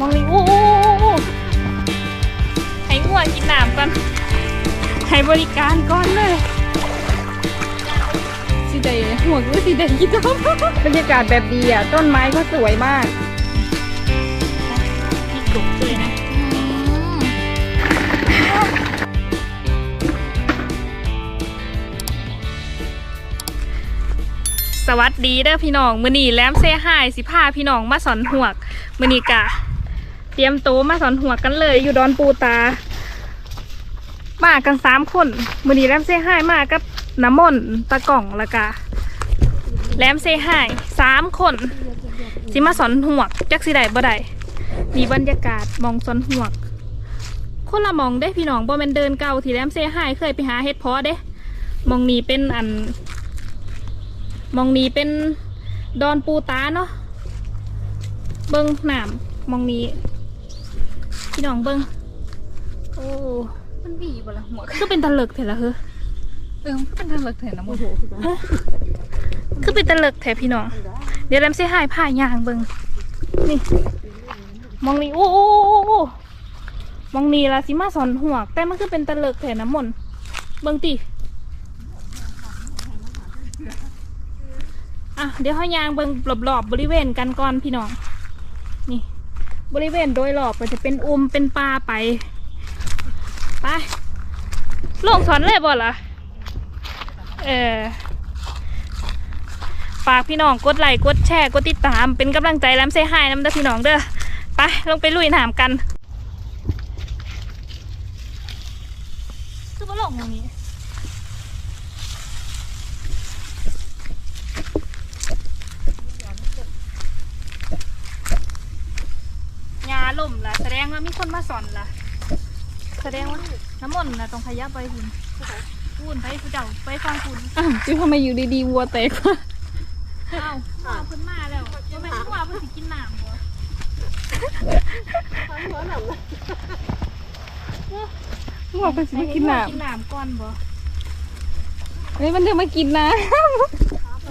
มองนี่โอ้โอ้ให้งัวกินน้ำก่อนให้บริการก่อนเลยสีแดงหัวก็สีแดงกี่ต้มบรรยากาศแบบดีอะ ต้นไม้ก็สวยมากนี่กบเลยนะสวัสดีเด้อพี่น้อง มือนีแลมเซฮายสิพาพี่น้องมาสอนหวก มือนีกะ เตรียมโต๊ะมาสอนหัวกันเลย อยู่ดอนปูตา มากันสามคนมือนี้แหลมเซฮายมากับน้ำมนต์ตะกล่องล้วกะแหลมเซฮายสามคนสิมาสอนหัวจักสิได้บ่ได้มีบรรยากาศมองสอนหัวคนละมองเด้พี่น้องบ่แม่นเดินเก่าที่แหลมเซฮายเคยไปหาเฮ็ดพาะเด้มองนี้เป็นอัน มองนี้เป็นดอนปูตาเนาะเบิ่งหน้ำหมองนี้ พี่น้องเบิ่งโอ้มันบีบละหัวคือเป็นตะเลิกแท้ละเฮ้อเออมันเป็นทางเลิกแทนนะมึงคือเป็นตะเลิกแท้พี่น้อง เดี๋ยวแรมเสียหายผ่ายางเบิงนี่มองนี่โอ้โอ้โอ้โอ้มองนี่ละสิมาสอนหัวกแต่มันคือเป็นตะเลิกแท้น้ำมนต์เบิงติอะเดี๋ยวเขายางเบิงรอบๆบริเวณกันก่อนพี่น้องนี่ บริเวณโดยรอบมันจะเป็นอุมเป็นปลาไป ไปลงสอนเลยบ่ล่ะเออฝากพี่น้องกดไลค์กดแชร์กดติดตาม เป็นกำลังใจแลมเซฮายน้ำเด้อพี่น้องเด้อไปลงไปลุยน้ำกัน คือบ่ลงตรงนี้ยาล่มล่ะ แสดง ว่ามีคนมาสอนล่ะ แสดงว่าน้ำมนต์นะต้องขยับไปหินพูนไปผู้เจ้าไปฟังคุณอ้าวจิทำไมอยู่ดีๆวัวแตกวะเอ้าหัวเพิ่นมาแล้วจะเป็นหัวเพิ่นสิกินน้ำบ่วัวเป็นสิมากินน้กินน้ำก่อนบ่ำเฮ้ยมันจะมากินน้เ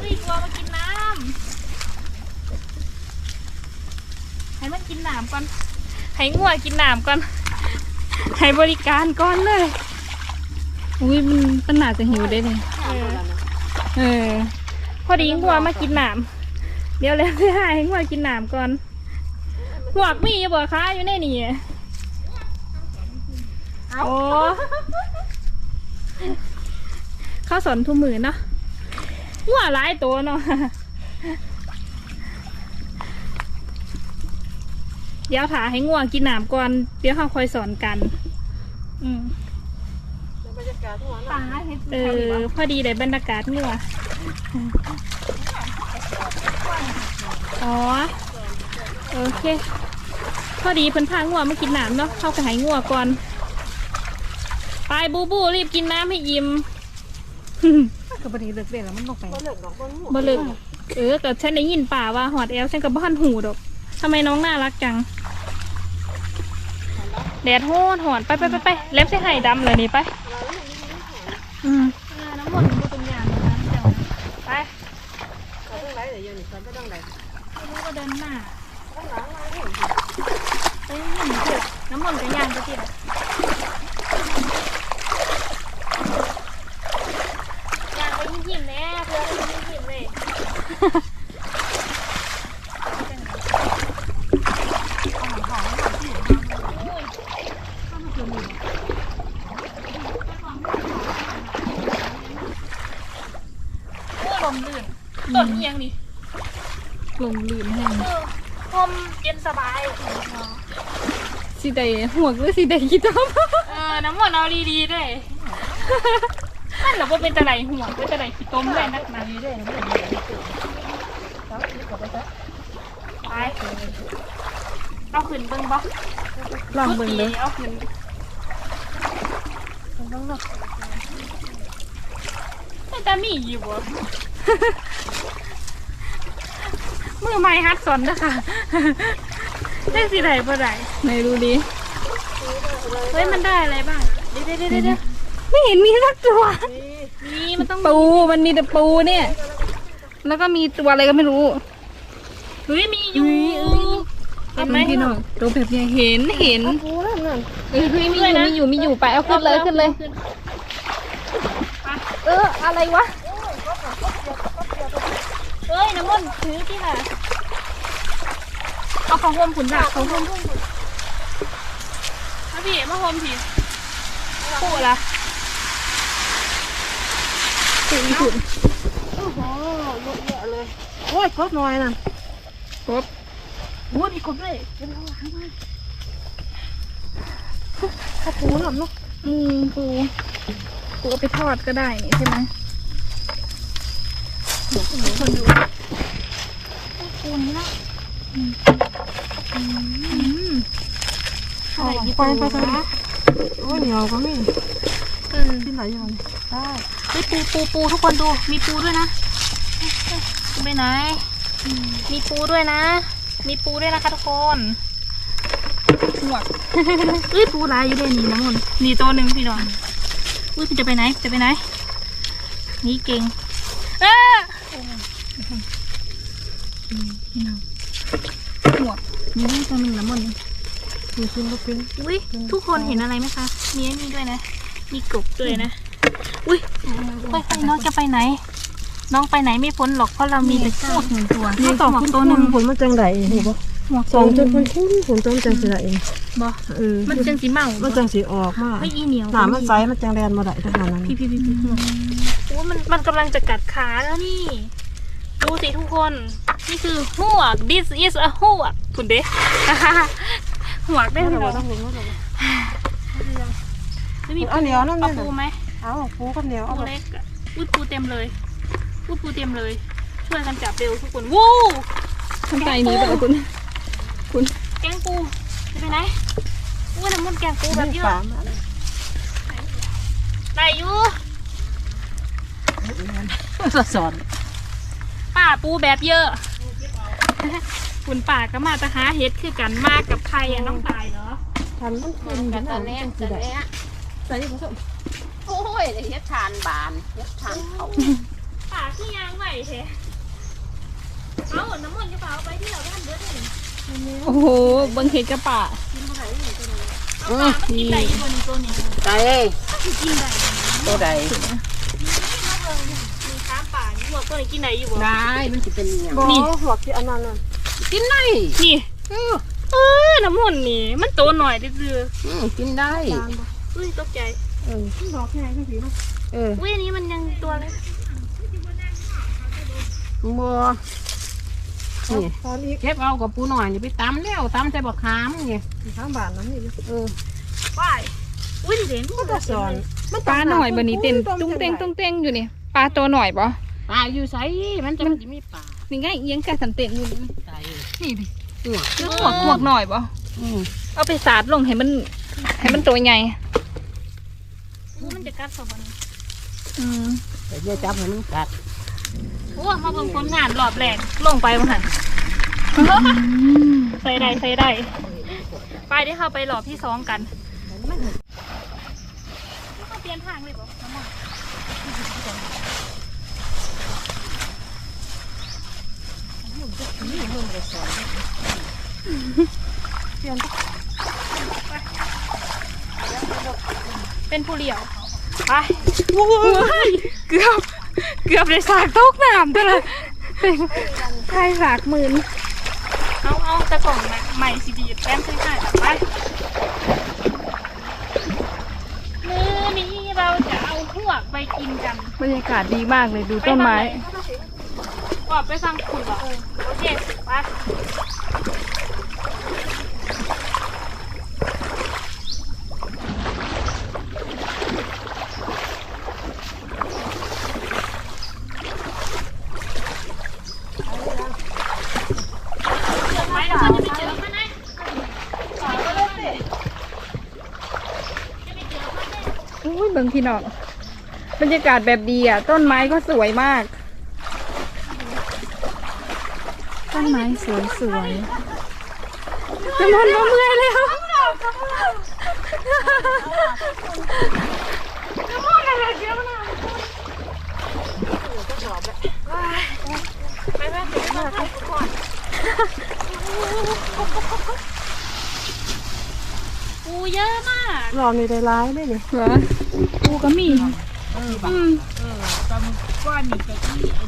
ฮ้ยวัวมากินน้ำให้มันกินน้ำก่อน ให้งัวกินน้ำก่อน ให้บริการก่อนเลยำอุ้ยมันมันน่าจะหิวได้เลยเออเออ พอดีงัวมากินน้ำเดี๋ยวแล้วสิให้งัวกินน้ำก่อนหวกมีอยู่บ่คะอยู่ในนี่โอ้ข้าวสอนทุ่มมือเนาะหัวหลายตัวเนาะ เดี๋ยวถาให้ง่วงกินน้ำก่อน เดี๋ยวเขาคอยสอนกัน อืมเออพอดีได้บรรยากาศนี่ว่ะอ๋อ โอเค พอดีเพิ่นพาง่วงมากินน้ำเนาะเข้าไปให้ง่วงก่อน ไปบูบูรีบกินน้ำให้อิ่มกับบดีเลิกเด็แล้วมันลงไปบ่เลิกเออแต่ฉันได้ยินป่าว่าหอดแอลฉันกับบ้านหูดอกทำไมน้องน่ารักจัง แดดโหดหอนไปไปไปไปเล็บเส่ไห้ดำเลยนี่ไป อืมน้ำมันต์บุตรยานน้ำเจ้าไปไม่รู้ว่าเดินหน้าไปยินเถอะน้ำมันกับยานจะตินอะยานไปยิ้มๆแน่เพื่อนไปยิ้มๆเลย ลมลื่นต้นเอียงดิ ลงลืมแห้ง เออลมเย็นสบาย สีแดงหัวหรือสีแดงกี่ต้มเออน้ำมันเอาดีๆด้วยมันหรอว่าเป็นตะไลห่วงเป็นตะไลขี้ต้มเลยนักหนาดีด้วยไปเอาขึ้นเบิ้งบ่ลองเบิ่งเลยเอาขึ้นเบิ่งเนาะแต่ตามีอยู่บ่มือไม้ฮัดสอนนะคะ ได้สิไหนบ่ได้ไหนดูดิเฮ้ยมันได้อะไรบ้างเดี๋ยวเดี๋ยวเดี๋ยวเดี๋ยวไม่เห็นมีสักตัว นี่มันต้องปูมันมีแต่ปูเนี่ย แล้วก็มีตัวอะไรก็ไม่รู้เฮ้ยมีอยู่เฮ้ยเอ้ยเห็นไหมพี่น้องตัวแบบใหญ่เห็นเห็นปูนั่นนั่นเออมีอยู่มีอยู่มีอยู่ไปเอาขึ้นเลยขึ้นเลย เอออะไรวะเอ้ยน้ำมันต์ถือที่ค่ะ เอาของโฮมขุนดาบของโฮมมาพี่มาโฮมพี่ปูละปูอีขุนโอ้โหเยอะแยะเลย โอ้ยกบหน่อยน่ะครบโอ้ยมีกบด้วยเป็นเอาหางมาข้าวปูน่ะเนาะอืมปูปูเอาไปทอดก็ได้นี่ใช่ไหมคนดูปูนี้ละอืม ใส่ยี่ไปปูไปไปโอ้ยเหนียวก็มีที่ไหนอยู่นี่ได้เฮ้ยปูปูปูทุกคนดู มีปูด้วยนะไปไหน มีปูด้วยนะ มีปูด้วยนะคะทุกคนหวกเอ้ยปูลายอยู่ด้วยนี่น้ำมันนี่ตัวหนึ่งพี่น้องอุ้ยจะไปไหน จะไปไหน นี่เก่งเออพี่น้อง นี่ตัวหนึ่งน้ำมันต์มีชิ้นก็เป็นอุ้ยทุกคนเห็นอะไรไหมคะมีไอ้นี่ด้วยนะ มีกบด้วยนะ อุ้ยค่อยๆน้องจะไปไหน น้องไปไหนไม่พ้นหรอกเพราะเรามีแต่พวกหนึ่งตัวนี่นี่สองหมวกคุณตัวหนึ่งผลมันจังไดเห็นบ่หมวกสองจตัวนหมันึ่นคุ้นผลต้นจังสิได้เองบ่เออมันจังสีเมามันจังสิออกมาเฮ้ยอีเหนียวหนามันไซมันจังแรนมาได้ทหารนั้นพี่พี่พี่พี่โอ้มันมันกำลังจะกัดขาแล้วนี่ ดูสิทุกคน นี่คือหวก this is a หวกคุณเด้หวกได้ไหมไม่เหรต้อองรู้ต้องรู้ไม่มีเอาเหนียวนั่นเอานี่ปูไหมเอาปูกับเหนียวเอาปูเล็กอะอุ้ยปูเต็มเลยอุ้ยปูเต็มเลย ช่วยกันจับเร็วทุกคนวู้ข้างใต้นี้แบบคุณแกงปูจะไปไหนอุ้ยน้ำมันแกงปูแบบเยปลาอะมาได้อยู่สอน ป่าปูแบบเยอะคุณป่าก็มาตะหาเฮ็ดคือกันมากกับใครอะน้องตายเหรอทันมันเป็นกันตอนแรกจะได้ใส่ผสมโอ้ยเฮ็ดทานบานเฮ็ดทานเขาป่าคือยางไหวเทเอาน้ำมันจะเปล่าไปที่เราด้านเบิร์ดเลยโอ้โหเบังเห็ดกระปะเอาป่ามันกินได้อยู่บนตัวนี้ไก่กินได้ตัวใดมีค้าป่านี่หัว ตัวนี้กินได้อยู่บ่ได้ มันสิเป็นหยังบ่หัวที่อันนั้นน่ะกินได้นี่เออเออน้ำมันนี่ มันโตหน่อยดื้ออืมกินได้จานบ่ๆอุ้ยตกใจเออดอกแค่นี้พี่เนาะเอออุ้ยอันนี้มันยังตัวเล็กบัวนี่ตอนนี้เก็บเอากับปูหน่อยนี่ไปตำแล้วตำใส่บักขามนี่ทางบ้านนั้นนี่เออว่ายอุ้ยเด่นมันก็สอนปลาหน่อยบันนี้เต้นตุ้งเต้งตุ้งเต้งอยู่นี่ปลาตัวหน่อยปะ ปลาอยู่ไสมันจะมันจะมีปลานี่ไงเอียงกะสันเต้นอยู่นี่ไสนี่ดิหัวคือหมวกหมวกหน่อยปะอืมเอาไปสาดลงให้มันให้มันตัวใหญ่มันจะกัดสองคนอืมแต่อย่าจับให้มันกัดโอ้มาเบิ่งผลงานรอบแรกลงไปมั้งหันใส่ได้ใส่ได้ไปได้เข้าไปรอบที่สองกันเขาเปลี่ยนทางเลยบ่น้ำมัน เป็นผู้เลี้ยวไปโอ้ยเกือบ เกือบได้สากตกน้ำตัวละเป็นใครสากหมื่นเอาเอาตะกล่องใหม่ใหม่สิดีดแต้มใช่ไหมไปมื้อนี้เราจะเอาหวกไปกินกัน บรรยากาศดีมากเลยดูต้นไม้ ออกไปฟังคุณเหรอโอเคไปเจอไหมแล้วมันจะไปเจอมันไหมขอเลยสิจะไปเจอมันไหมอุ้ยเบิ่งพี่น้องบรรยากาศแบบดีอะ ต้นไม้ก็สวยมาก ต้นไม้สวยสวยๆน้ำมันมาเมื่อยแล้วไปไปไปไปปูเยอะมากรอบนี้ได้ร้ายได้เลยเหรอปูก็มีอืม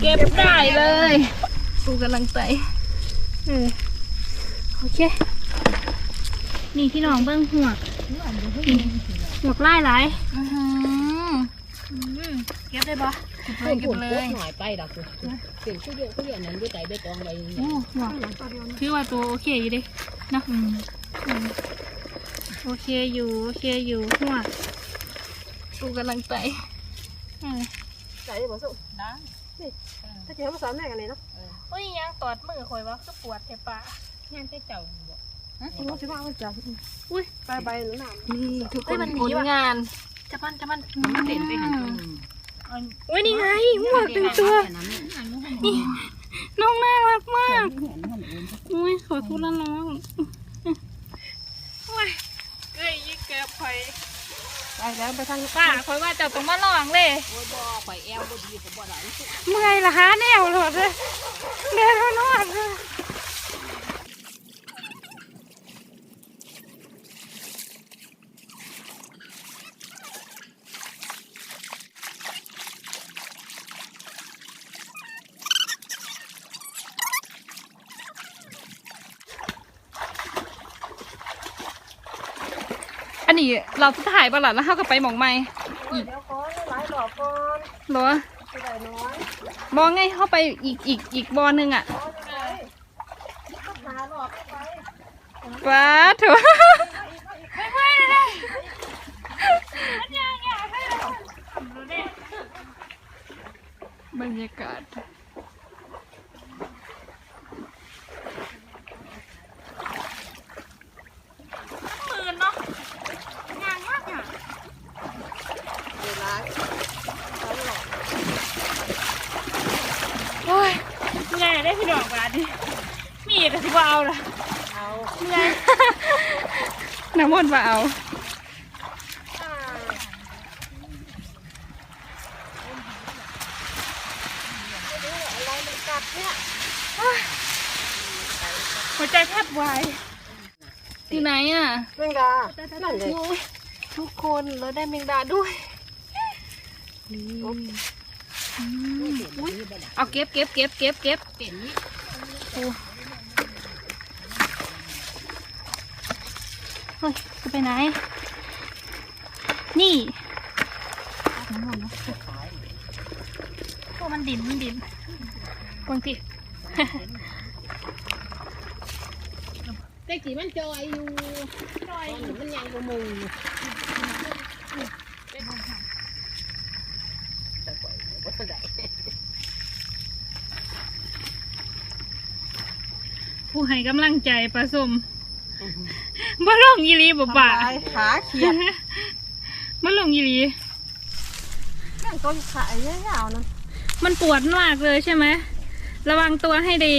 เก็บได้เลยปูกำลังใจ เออโอเค นี่พี่น้องเบิ้งหัวกนี่หัวกไล่หลายอื้อหืออืมเก็บได้ปะเก็บเลยเก็บเลยหน่อยไปดอกเป็นผู้เดียวผู้เดียวนั้นด้วยใจด้วยกองไปโอ้หัวคือว่าตัวโอเคอยู่เดิเนาะอืมโอเคอยู่โอเคอยู่หัวกปูกำลังใจเออใจบ่สุได้ถ้าจะมาสอนแม่กันเลยเนาะโอ้ยยังตอดมือข่อยวะคือปวดแถบปะงานเจ้าบอกคุณว่าสิว่ามันจะอุ้ยไปไปหรือหนามนี่ทุกคเฮ้ยนมันหนีผลว่ะงานจะมันจะมันมันเด่นไปหันอุ้ยนี่ไงหัวเป็นตัวนี่น้องน่ารักมาก อุ้ยขอโทษแล้วน้องอุ้ยเอ้ยยิ่งเกือบข่อย ไปแล้วไปทางป้าข่อยว่าเจ้าต้องมาลองเลยโอ้ยบ่ไปแอลบ่ดีก็บ่ได้เมื่อยละฮะแนวโหลดเลยเดินมานวดเลย เราจะถ่ายบอลล่ะแล้วเข้ากับไปหมองไม่เดี๋ยวก่อนหลายดอกก่อนเหรอจะได้น้อยมองไงเข้าไปอีกอีกอีกบอลหนึ่งอะหาดอกไปว้าถูกไม่ไม่เลยมันยังอยากให้เราดูดิบรรยากาศหมื่นเนาะงานมากอะ เดี๋ยวร้าย โอ้ยไงได้พี่ดอกบาทดิมีแต่ที่ว่าเอาล่ะ เอา ไง น้ำมนต์ว่าเอาอ่าหัวใจแทบวายอยู่ไหนอะแมงดานั่นเลยโอ้ยทุกคนเราได้แมงดาด้วยเอาเก็บเก็บเก็บเก็บเก็บเป็น เฮ้ยจะไปไหน นี่โอ้มันดินมันดินบางทีแต่กี่มันจอยอยู่จอยมันยังบ่มุงผู้ให้กำลังใจปลาสม บ่ลงยีรีบ่ป่าทำลายขาเขียดบ่ลงยีรีนั่นต้นขายยาวๆนะมันปวดมากเลยใช่ไหม ระวังตัวให้ดี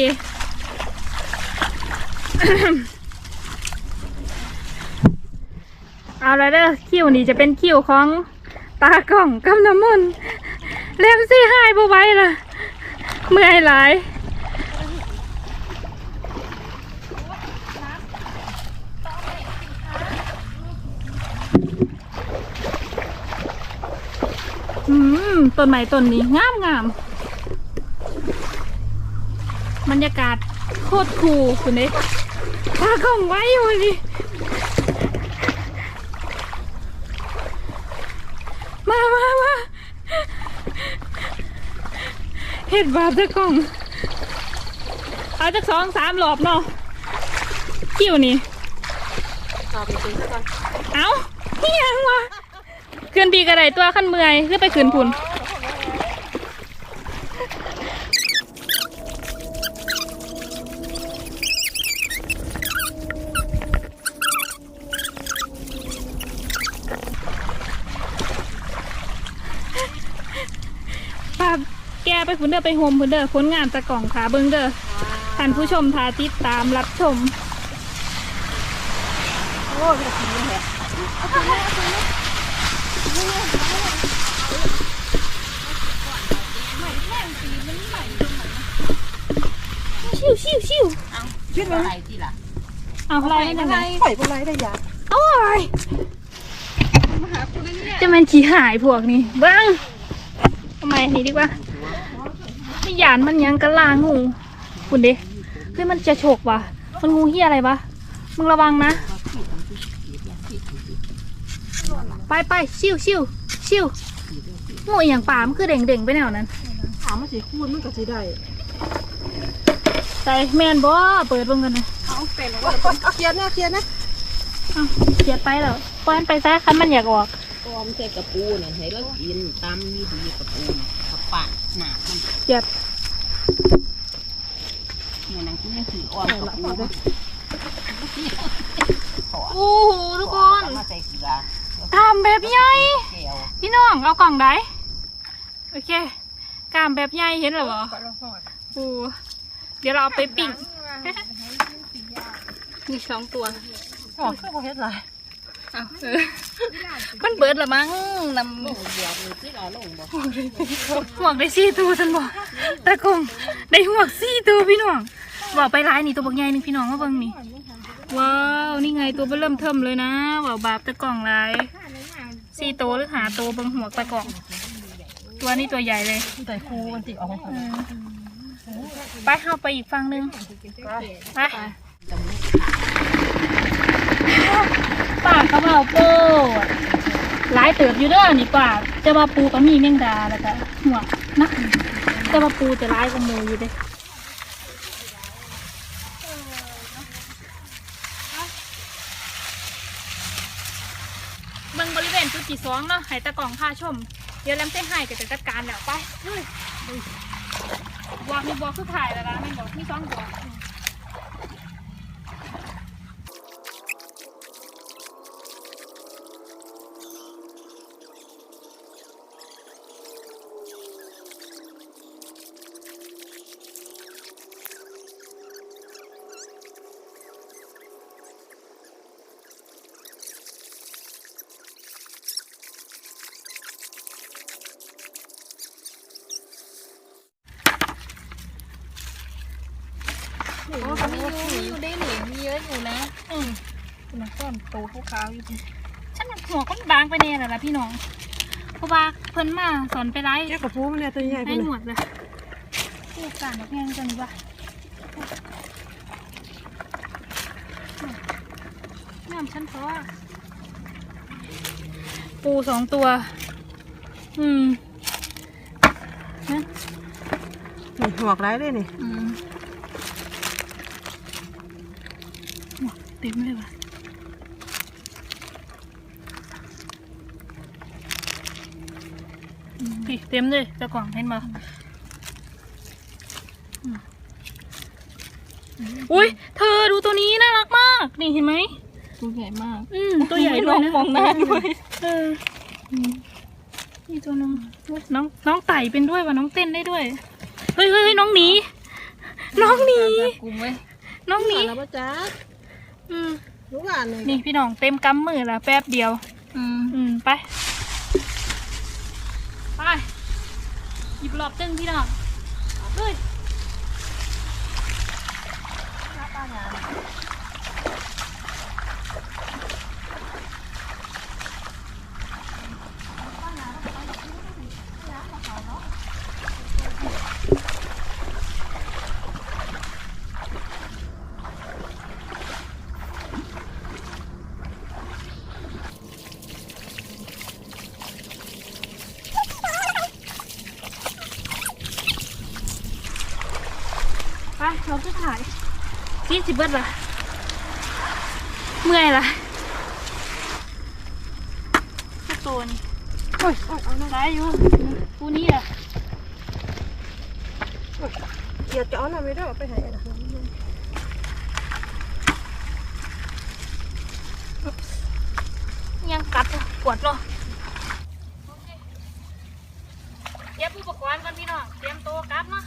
เอาละเด้อคิวนี่จะเป็นคิวของตากล่องกำน้ำมนต์เล่มซี่หายบ่ไหว้ล่ะเมื่อยหลาย อืม ต้นไม้ต้นนี้งามงามบรรยากาศโคตรคูลคุณเอ๊ะตากล้องไว้อยู่ดิมามามาเห็ดบาปตะกล้อง เอาจากสองสามรอบเนาะคิวนี่ตอบจริงๆซะก่อน เอาเฮียังวะขึ้นปีกระไดตัวขั้นเมื่อยขึ้นไปขึ้นพุ่นปาแกไป พุ่นเด้อไปโฮมพุ่นเด้อผลงานตะกล่องขาเบิงเด้อท่านผู้ชมทาติดตามรับชม โอ้ยไม่ได้กินเลยชิวชิวชิวพิษมันอะไรที่ล่ะเอาอะไรนั่นไงปล่อยเป็นไรได้ยาโอ้ยจะมันขี้หายพวกนี้เบ้างทำไมนี่ดีกว่า ไม่หยานมันยังกะลางูคุณดิเฮ้ยมันจะฉกว่ะมันงูเฮียอะไรวะมึงระวังนะไปไปชิวชิวชิวงูอหย่างป่ามันคือเด่งเด่งๆไปแนวนั้นถามมาสิคูณมันก็สิได้ใส่แมนบอเปิดเบิ่งกันนะเอาเคลียร์นะเคลียร์นะเอาเกียดไปแล้วปล่อยมันไปซะคันมันอยากออกกอมใส่กระปูน่ะให้เรากินตำนี่ดีกระปูน่ะกับปาด หนามันเกียดเนี่ยนั่นคือถืออ้อมกระปูโอ้โหทุกคนเอามาใส่เกลือกามแบบใหญ่แก้วพี่น้องเอากล่องได้โอเคกามแบบใหญ่เห็นเหรอโอ้เดี๋ยวเราเอาไปปิ้งมีสองตัวอ๋อคือบ่เฮ็ดไรเอาเออมันเบิดละมั้งนำลงเดียวเลยที่เราลงบ่ห่วงได้สี่ตัวฉันบอกตะกงได้ห่วงสี่ตัวพี่น้องบอกไปร้ายนี่ตัวบักใหญ่หนึงพี่น้องมาเบิ่งนี่ว้าวนี่ไงตัวเบอเริ่มเทิมเลยนะว่าวบาปตะกล่องลายสี่ตัวหรือหาตัวเบิ่งหัวตะกล่อง ตัวนี้ตัวใหญ่เลยแต่ครูมันติออกมาเออไปเข้าไปอีกฝั่งหนึงไป ปากกระเป๋าโป้หลายเติบอยู่เด้อนี่ปาจะมาปูก็มีแมงดาแล้วก็หัวนะจะมาปูจะร้ายกว่าหมูอยู่เด้เบิ่งบริเวณจุดที่สองเนาะให้ตะกองพาชม เดี๋ยวแลมเส้นให้ก็จะจัดการแล้วไปเฮ้ยบอกมีบอกคือถ่ายแล้วนะไม่บอกมีสองบอ กโอ้เขามีอยู่มีอยู่ได้หนิมีเยอะอยู่นะ อืมคุณก้อนโตขาวๆอยู่ฉันน่ะหัวก้นบางไปแน่แล้วล่ะพี่น้องเพราะว่าเพิ่นมาสอนไปไล่แกกับปูมันเนี่ยตัวใหญ่ให้พุ่นหนวดเลยพูดการแบบแง่งจังวะน้ำฉันเพราะว่าปูสองตัว อืมนะนี่หอกไรเลยนี่อืมโอ้ เต็มเลยว่ะอืมพี่เต็มเลยเจ้ากล่องเห็นมาอุ้ยเธอดูตัวนี้น่ารักมาก นี่เห็นไหมตัวใหญ่มาก อืมตัวใหญ่ด้วยนะมองหน้าด้วยเอออืมนี่ตัวน้องอุ๊ยน้องน้องไต่เป็นด้วยว่ะน้องเต้นได้ด้วย เฮ้ยเฮ้ยเฮ้ยน้องหนี น้องหนีกุมไว้น้องหนีแล้วป่ะจ๊ะ อืมลูกหลานเลยนี่พี่น้องเต็มกำมือละแป๊บเดียว อืมอืมไป ไป หยิบรอบตึงพี่น้องเฮ้ย เบิดละเมื่อยละตัวนี่โอ้ยเอาหน้าได้อยู่กูนี้อะเดี๋ยวจะอหน้าไม่ได้ไปไหนยอะยังกัดปวดเนาะเตรียมอุปกรณ์กันพี่น้องเตรียมตัวกลับเนาะ